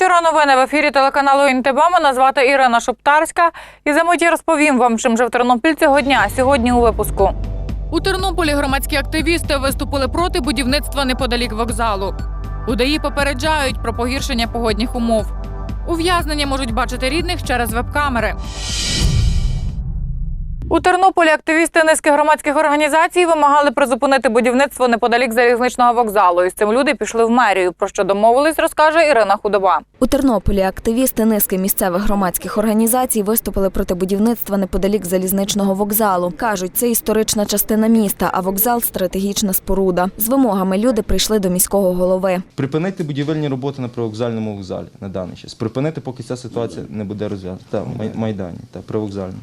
Вечора. Новини в ефірі телеканалу Інтебама. Мене звати Ірина Шоптарська. І за миті розповім вам, чим же в Тернопіль цього дня. Сьогодні у випуску. У Тернополі громадські активісти виступили проти будівництва неподалік вокзалу. Удаї попереджають про погіршення погодних умов. Ув'язнення можуть бачити рідних через веб-камери. У Тернополі активісти низки громадських організацій вимагали призупинити будівництво неподалік залізничного вокзалу. І з цим люди пішли в мерію. Про що домовились, розкаже Ірина Худоба. У Тернополі активісти низки місцевих громадських організацій виступили проти будівництва неподалік залізничного вокзалу. Кажуть, це історична частина міста, а вокзал стратегічна споруда. З вимогами люди прийшли до міського голови. Припинити будівельні роботи на привокзальному вокзалі на даний час. Припинити, поки ця ситуація не буде розв'язана. Та, Май- Майдані та привокзальному.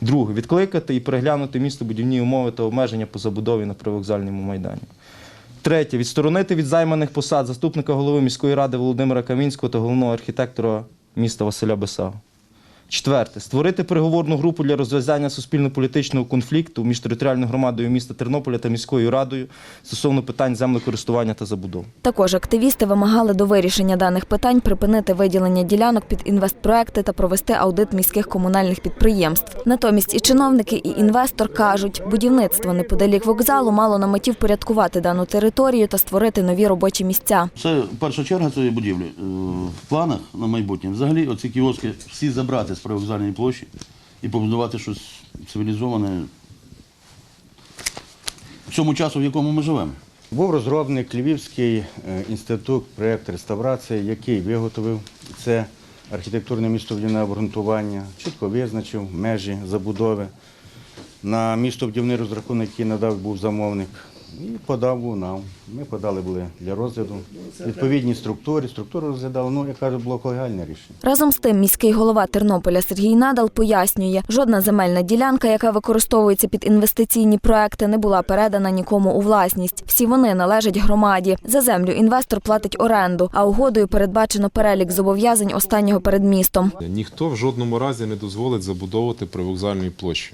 Друге, відкликати і переглянути містобудівні умови та обмеження по забудові на привокзальному майдані. Третє, відсторонити від займаних посад заступника голови міської ради Володимира Камінського та головного архітектора міста Василя Бесага. Четверте, створити переговорну групу для розв'язання суспільно-політичного конфлікту між територіальною громадою міста Тернополя та міською радою стосовно питань землекористування та забудови. Також активісти вимагали до вирішення даних питань припинити виділення ділянок під інвестпроекти та провести аудит міських комунальних підприємств. Натомість і чиновники, і інвестор кажуть, будівництво неподалік вокзалу мало на меті впорядкувати дану територію та створити нові робочі місця. Це перша черга цієї будівлі. Е, В планах на майбутнє взагалі оці кіоски всі забрати з привокзальної площі і побудувати щось цивілізоване в цьому часу, в якому ми живемо. Був розробник Львівський е, інститут проєкт реставрації, який виготовив це архітектурне містобудівне обґрунтування, чітко визначив межі забудови. На містобудівний розрахунок, який надав був замовник, і подав нам. Ми подали були для розгляду. Відповідні структури, структуру розглядали, ну, як кажуть, було колегіальне рішення. Разом з тим, міський голова Тернополя Сергій Надал пояснює, жодна земельна ділянка, яка використовується під інвестиційні проекти, не була передана нікому у власність. Всі вони належать громаді. За землю інвестор платить оренду, а угодою передбачено перелік зобов'язань останнього перед містом. Ніхто в жодному разі не дозволить забудовувати привокзальної площі.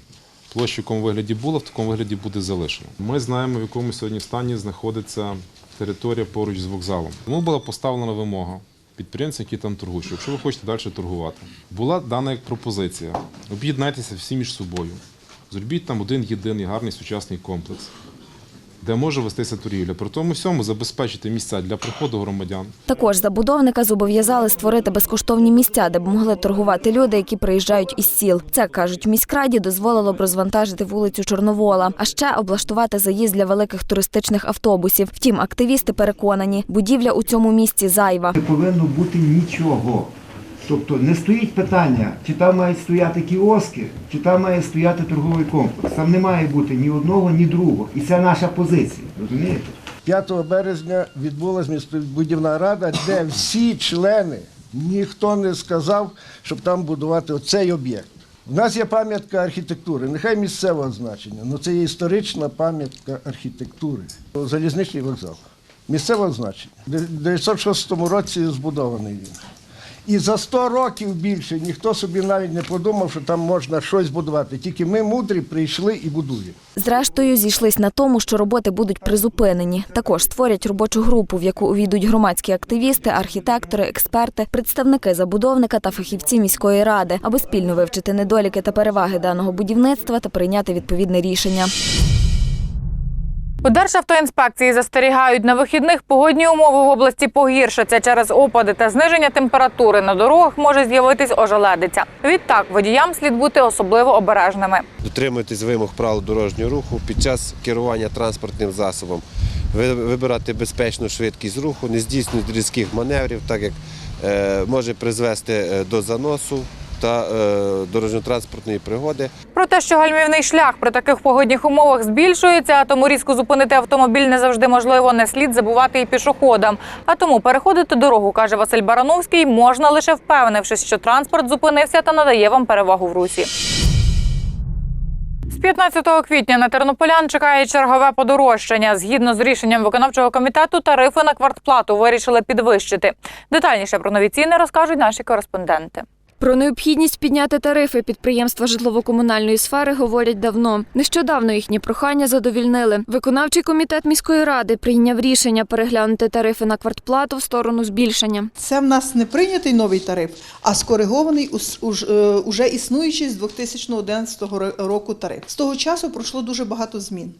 Площа, в якому вигляді була, в такому вигляді буде залишена. Ми знаємо, в якому сьогодні стані знаходиться територія поруч з вокзалом. Тому була поставлена вимога підприємцям, які там торгують, що якщо ви хочете далі торгувати. Була дана як пропозиція. Об'єднайтеся всі між собою. Зробіть там один єдиний гарний сучасний комплекс, де може вестися торгівля. При тому всьому забезпечити місця для приходу громадян. Також забудовника зобов'язали створити безкоштовні місця, де б могли торгувати люди, які приїжджають із сіл. Це кажуть, в міськраді дозволило б розвантажити вулицю Чорновола, а ще облаштувати заїзд для великих туристичних автобусів. Втім, активісти переконані, будівля у цьому місці зайва. Не повинно бути нічого. Тобто не стоїть питання, чи там мають стояти кіоски, чи там має стояти торговий комплекс. Там не має бути ні одного, ні другого. І це наша позиція. Розумієте? 5 березня відбулася містобудівна рада, де всі члени, ніхто не сказав, щоб там будувати оцей об'єкт. У нас є пам'ятка архітектури, нехай місцевого значення, але це є історична пам'ятка архітектури. Залізничний вокзал. Місцевого значення. У 1906 році збудований він. І за 100 років більше ніхто собі навіть не подумав, що там можна щось будувати. Тільки ми мудрі прийшли і будуємо. Зрештою, зійшлись на тому, що роботи будуть призупинені. Також створять робочу групу, в яку увійдуть громадські активісти, архітектори, експерти, представники забудовника та фахівці міської ради, аби спільно вивчити недоліки та переваги даного будівництва та прийняти відповідне рішення. У Державтоінспекції застерігають на вихідних погодні умови в області погіршаться через опади та зниження температури. На дорогах може з'явитись ожеледиця. Відтак водіям слід бути особливо обережними. дотримуйтесь вимог правил дорожнього руху під час керування транспортним засобом, вибирати безпечну швидкість руху, не здійснювати різких маневрів, так як е, може призвести е, до заносу та е, дорожньо-транспортної пригоди. Про те, що гальмівний шлях при таких погодних умовах збільшується, а тому різко зупинити автомобіль не завжди можливо, не слід забувати і пішоходам. А тому переходити дорогу, каже Василь Барановський, можна лише впевнившись, що транспорт зупинився та надає вам перевагу в русі. З 15 квітня на тернополян чекає чергове подорожчання. Згідно з рішенням виконавчого комітету, тарифи на квартплату вирішили підвищити. Детальніше про нові ціни розкажуть наші кореспонденти. Про необхідність підняти тарифи підприємства житлово-комунальної сфери говорять давно. Нещодавно їхні прохання задовільнили. Виконавчий комітет міської ради прийняв рішення переглянути тарифи на квартплату в сторону збільшення. Це в нас не прийнятий новий тариф, а скоригований е, уже існуючий з 2011 ро- року тариф. З того часу пройшло дуже багато змін.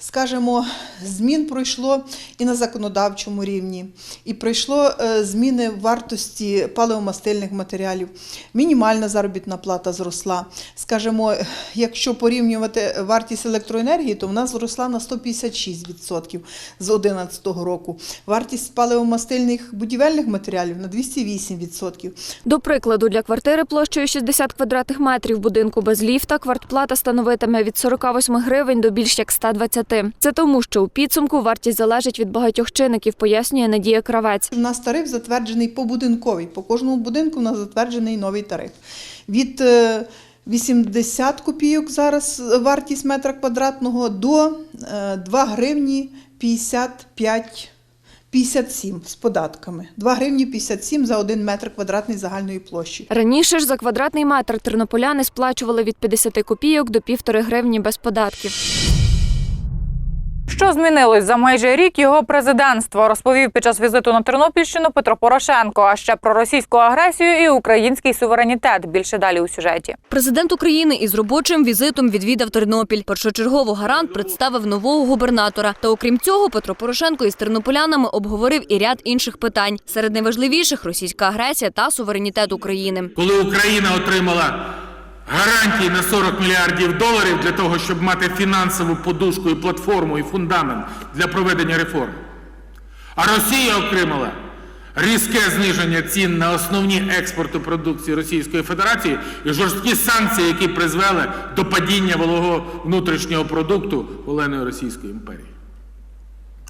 Скажімо, змін пройшло і на законодавчому рівні, і пройшло е, зміни вартості паливомастильних матеріалів. Мінімальна заробітна плата зросла. Скажімо, якщо порівнювати вартість електроенергії, то вона зросла на 156% з 2011 року. Вартість паливомастильних будівельних матеріалів на 208%. До прикладу, для квартири площею 60 квадратних метрів будинку без ліфта квартплата становитиме від 48 гривень до більш як 120. Це тому, що у підсумку вартість залежить від багатьох чинників, пояснює Надія Кравець. У нас тариф затверджений побудинковий. По кожному будинку у нас затверджений новий тариф. Від е, 80 копійок зараз вартість метра квадратного до е, 2 гривні 55 57 з податками. 2 гривні 57 за 1 метр квадратний загальної площі. Раніше ж за квадратний метр тернополяни сплачували від 50 копійок до півтори гривні без податків. Що змінилось за майже рік його президентства, розповів під час візиту на Тернопільщину Петро Порошенко. А ще про російську агресію і український суверенітет. Більше далі у сюжеті. Президент України із робочим візитом відвідав Тернопіль. Першочергово гарант представив нового губернатора. Та окрім цього, Петро Порошенко із тернополянами обговорив і ряд інших питань. Серед найважливіших російська агресія та суверенітет України. коли Україна отримала гарантії на 40 мільярдів доларів для того, щоб мати фінансову подушку і платформу і фундамент для проведення реформ. А Росія отримала різке зниження цін на основні експорти продукції Російської Федерації і жорсткі санкції, які призвели до падіння валового внутрішнього продукту Оленої Російської імперії.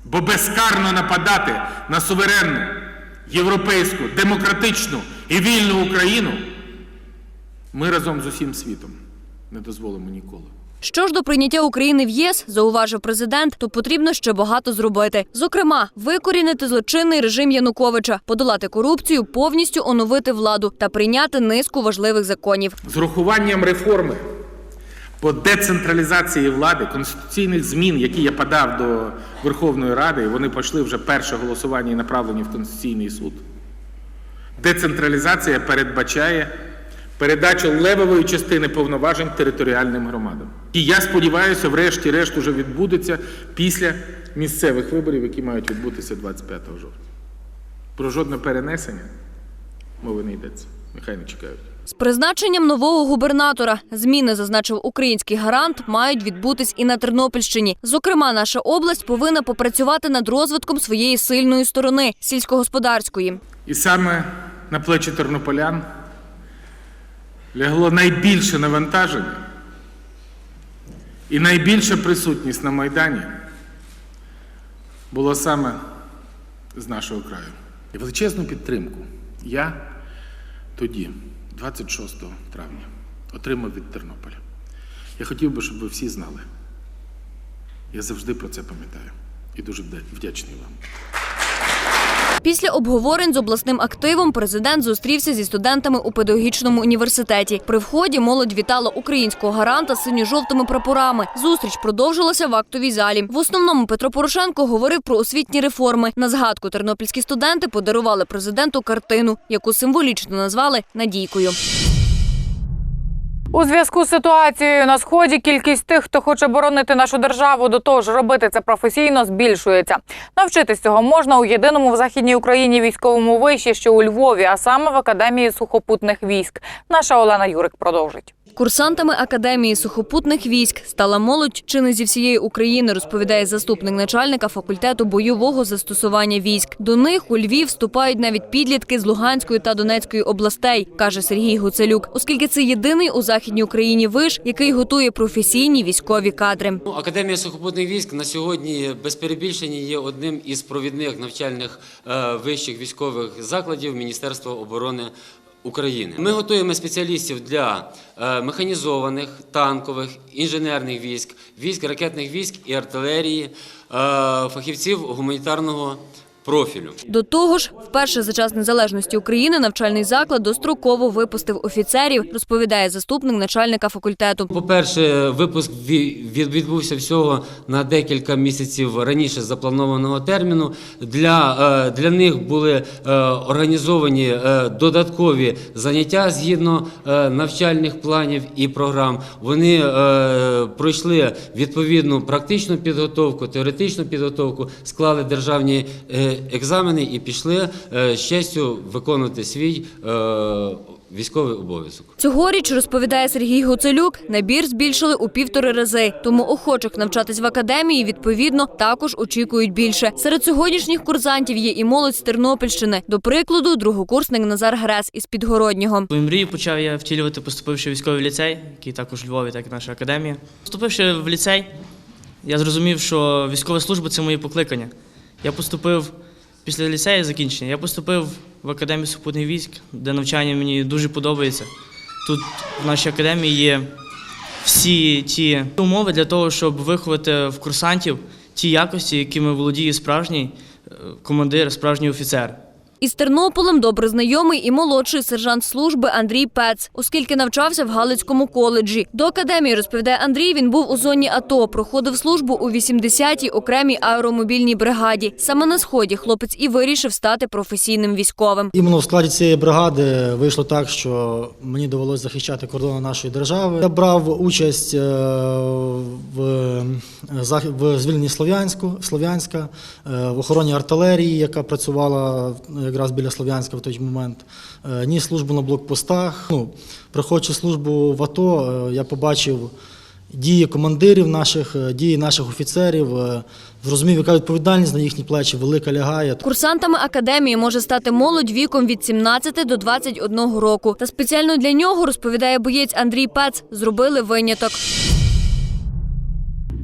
Бо безкарно нападати на суверенну, європейську, демократичну і вільну Україну ми разом з усім світом не дозволимо ніколи. Що ж до прийняття України в ЄС, зауважив президент, то потрібно ще багато зробити. Зокрема, викорінити злочинний режим Януковича, подолати корупцію, повністю оновити владу та прийняти низку важливих законів. З урахуванням реформи по децентралізації влади, конституційних змін, які я подав до Верховної Ради, і вони пішли вже перше голосування і направлені в Конституційний суд. Децентралізація передбачає передачу левової частини повноважень територіальним громадам. І я сподіваюся, врешті-решт уже відбудеться після місцевих виборів, які мають відбутися 25 жовтня. Про жодне перенесення мови не йдеться. Нехай не чекають. З призначенням нового губернатора зміни, зазначив український гарант, мають відбутись і на Тернопільщині. Зокрема, наша область повинна попрацювати над розвитком своєї сильної сторони сільськогосподарської. І саме на плечі тернополян лягло найбільше навантаження і найбільша присутність на Майдані було саме з нашого краю. І величезну підтримку я тоді, 26 травня, отримав від Тернополя. Я хотів би, щоб ви всі знали. Я завжди про це пам'ятаю і дуже вдячний вам. Після обговорень з обласним активом президент зустрівся зі студентами у педагогічному університеті. При вході молодь вітала українського гаранта синьо-жовтими прапорами. Зустріч продовжилася в актовій залі. В основному Петро Порошенко говорив про освітні реформи. На згадку тернопільські студенти подарували президенту картину, яку символічно назвали Надійкою. У зв'язку з ситуацією на сході кількість тих, хто хоче боронити нашу державу, до того ж робити це професійно, збільшується. Навчитись цього можна у єдиному в західній Україні військовому виші, що у Львові, а саме в академії сухопутних військ. Наша Олена Юрик продовжить. Курсантами Академії сухопутних військ стала молодь чи не зі всієї України, розповідає заступник начальника факультету бойового застосування військ. До них у Львів вступають навіть підлітки з Луганської та Донецької областей, каже Сергій Гуцелюк, оскільки це єдиний у західній Україні виш, який готує професійні військові кадри. Ну, Академія сухопутних військ на сьогодні без перебільшення є одним із провідних навчальних е, вищих військових закладів Міністерства оборони України. Ми готуємо спеціалістів для е, механізованих, танкових, інженерних військ, військ ракетних військ і артилерії, е, фахівців гуманітарного профілю. До того ж, вперше за час незалежності України навчальний заклад достроково випустив офіцерів, розповідає заступник начальника факультету. По-перше, випуск ві- відбувся всього на декілька місяців раніше запланованого терміну. Для, е, для них були е, організовані е, додаткові заняття згідно навчальних планів і програм. Вони пройшли відповідну практичну підготовку, теоретичну підготовку, склали державні екзамени і пішли е, з честю виконувати свій е, військовий обов'язок. Цьогоріч, розповідає Сергій Гуцелюк, набір збільшили у півтори рази. Тому охочих навчатись в академії, відповідно, також очікують більше. Серед сьогоднішніх курсантів є і молодь з Тернопільщини. До прикладу, другокурсник Назар Грес із Підгороднього. Свою мрію почав я втілювати, поступивши в військовий ліцей, який також у Львові, так і наша академія. Поступивши в ліцей, я зрозумів, що військова служба це моє покликання. Я поступив після ліцею закінчення, я поступив в академію супутних військ, де навчання мені дуже подобається. Тут в нашій академії є всі ті умови для того, щоб виховати в курсантів ті якості, якими володіє справжній е, командир, справжній офіцер. Із Тернополем добре знайомий і молодший сержант служби Андрій Пец, оскільки навчався в Галицькому коледжі. До академії, розповідає Андрій, він був у зоні АТО, проходив службу у 80-й окремій аеромобільній бригаді. Саме на сході хлопець і вирішив стати професійним військовим. Іменно в складі цієї бригади вийшло так, що мені довелося захищати кордони нашої держави. Я брав участь е, в, зах- в звільненні Слов'янську, Слов'янська, е, в охороні артилерії, яка працювала якраз біля Слов'янська в той момент. Е, Ніс службу на блокпостах. Ну, проходячи службу в АТО, е, я побачив дії командирів наших, е, дії наших офіцерів, зрозумів, яка відповідальність на їхні плечі велика лягає. Курсантами академії може стати молодь віком від 17 до 21 року. Та спеціально для нього, розповідає боєць Андрій Пец, зробили виняток.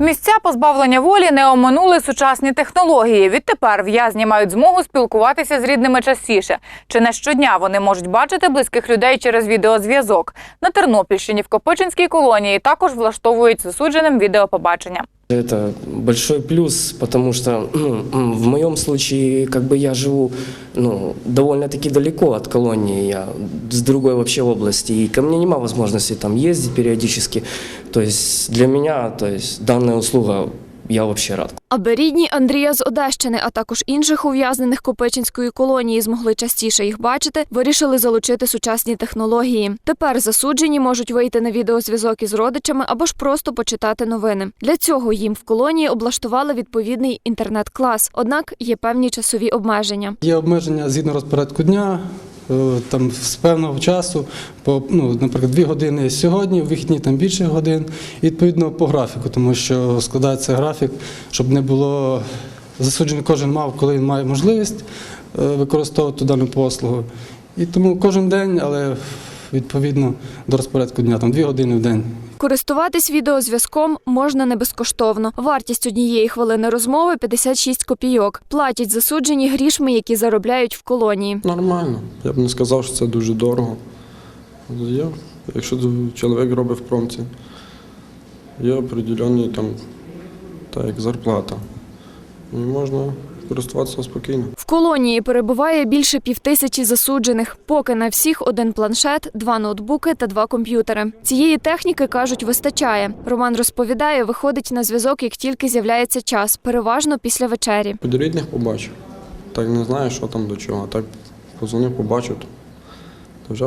Місця позбавлення волі не оминули сучасні технології. Відтепер в'язні мають змогу спілкуватися з рідними частіше. Чи не щодня вони можуть бачити близьких людей через відеозв'язок. На Тернопільщині в Копичинській колонії також влаштовують засудженим відеопобачення. Это большой плюс, потому что ну, в моем случае как бы я живу ну, довольно-таки далеко от колонии, я с другой вообще области, и ко мне нема возможности там ездить периодически. То есть для меня то есть, данная услуга, я вообще рад. Аби рідні Андрія з Одещини, а також інших ув'язнених Копичинської колонії змогли частіше їх бачити, вирішили залучити сучасні технології. Тепер засуджені можуть вийти на відеозв'язок із родичами або ж просто почитати новини. Для цього їм в колонії облаштували відповідний інтернет-клас. Однак є певні часові обмеження. Є обмеження згідно розпорядку дня, там з певного часу, по, ну, наприклад, дві години сьогодні, в вихідні там більше годин, і відповідно по графіку, тому що складається графік, щоб не було засуджений кожен мав, коли він має можливість е, використовувати дану послугу. І тому кожен день, але відповідно до розпорядку дня, там дві години в день. Користуватись відеозв'язком можна не безкоштовно. Вартість однієї хвилини розмови 56 копійок. Платять засуджені грішми, які заробляють в колонії. Нормально. Я б не сказав, що це дуже дорого. Є, якщо чоловік робить в промці, є определенні там, так як зарплата. І можна користуватися спокійно. В колонії перебуває більше півтисячі засуджених. Поки на всіх один планшет, два ноутбуки та два комп'ютери. Цієї техніки кажуть, вистачає. Роман розповідає, виходить на зв'язок, як тільки з'являється час, переважно після вечері. Від рідних побачив. Так не знаю, що там до чого. Так позвонив, побачив. То вже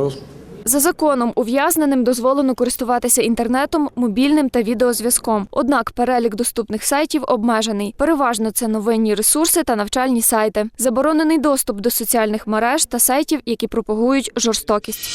За законом ув'язненим дозволено користуватися інтернетом, мобільним та відеозв'язком. Однак перелік доступних сайтів обмежений. Переважно це новинні ресурси та навчальні сайти. Заборонений доступ до соціальних мереж та сайтів, які пропагують жорстокість.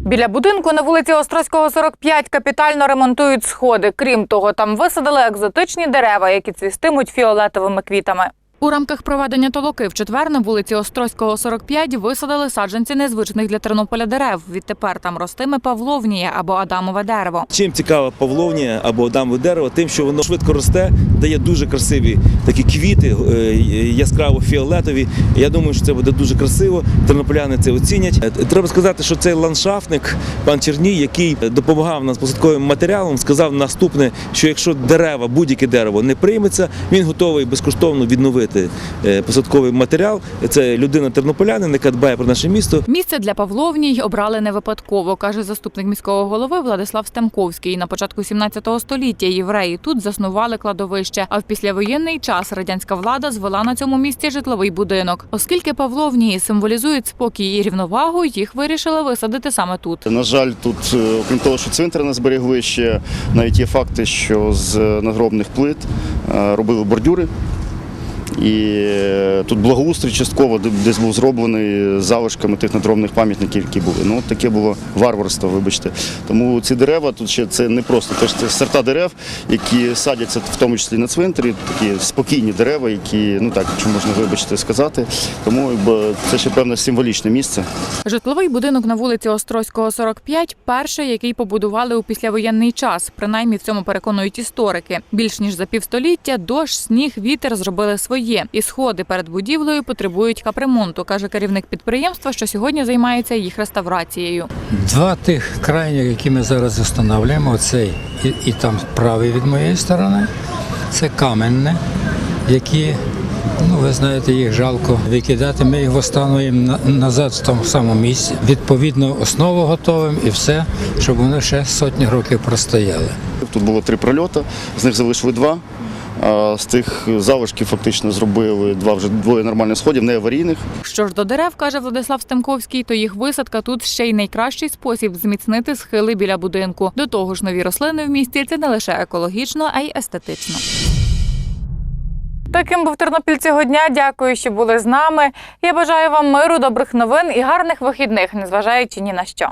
Біля будинку на вулиці Острозького, 45 капітально ремонтують сходи. Крім того, там висадили екзотичні дерева, які цвістимуть фіолетовими квітами. У рамках проведення толоки в четвер на вулиці Острозького, 45 висадили саджанці незвичних для Тернополя дерев. Відтепер там ростиме павловніє або адамове дерево. Чим цікаве павловня або адамове дерево, тим, що воно швидко росте, дає дуже красиві такі квіти, е, яскраво фіолетові. Я думаю, що це буде дуже красиво. Тернополяни це оцінять. Е, Треба сказати, що цей ландшафтник, пан Черній, який допомагав нам з посадковим матеріалом, сказав наступне: що якщо дерева, будь-яке дерево не прийметься, він готовий безкоштовно відновити висадити е, посадковий матеріал. Це людина тернополянин, яка дбає про наше місто. Місце для Павловній обрали не випадково, каже заступник міського голови Владислав Стемковський. На початку 17 століття євреї тут заснували кладовище. А в післявоєнний час радянська влада звела на цьому місці житловий будинок. Оскільки Павловнії символізують спокій і рівновагу, їх вирішили висадити саме тут. На жаль, тут, е, окрім того, що цвинтар не зберегли ще, навіть є факти, що з надгробних плит е, робили бордюри. І е, тут благоустрій частково десь був зроблений залишками тих надробних пам'ятників, які були. Ну, таке було варварство, вибачте. Тому ці дерева тут ще це не просто теж це сорта дерев, які садяться в тому числі на цвинтарі, такі спокійні дерева, які, ну так, якщо можна вибачте сказати. Тому це ще певне символічне місце. Житловий будинок на вулиці Острозького, 45 – перший, який побудували у післявоєнний час. Принаймні в цьому переконують історики. Більш ніж за півстоліття дощ, сніг, вітер зробили своє. І сходи перед будівлею потребують капремонту, каже керівник підприємства, що сьогодні займається їх реставрацією. Два тих крайніх, які ми зараз встановлюємо, оцей і, і там правий від моєї сторони, це каменне, які, ну ви знаєте, їх жалко викидати. Ми їх встановлюємо на- назад в тому самому місці. Відповідно, основу готовимо і все, щоб вони ще сотні років простояли. Тут було три прольоти, з них залишили два. З тих залишків фактично зробили два вже двоє нормальних сходів, не аварійних. Що ж до дерев, каже Владислав Стемковський, то їх висадка тут ще й найкращий спосіб зміцнити схили біля будинку. До того ж, нові рослини в місті це не лише екологічно, а й естетично. Таким був Тернопіль цього дня. Дякую, що були з нами. Я бажаю вам миру, добрих новин і гарних вихідних, незважаючи ні на що.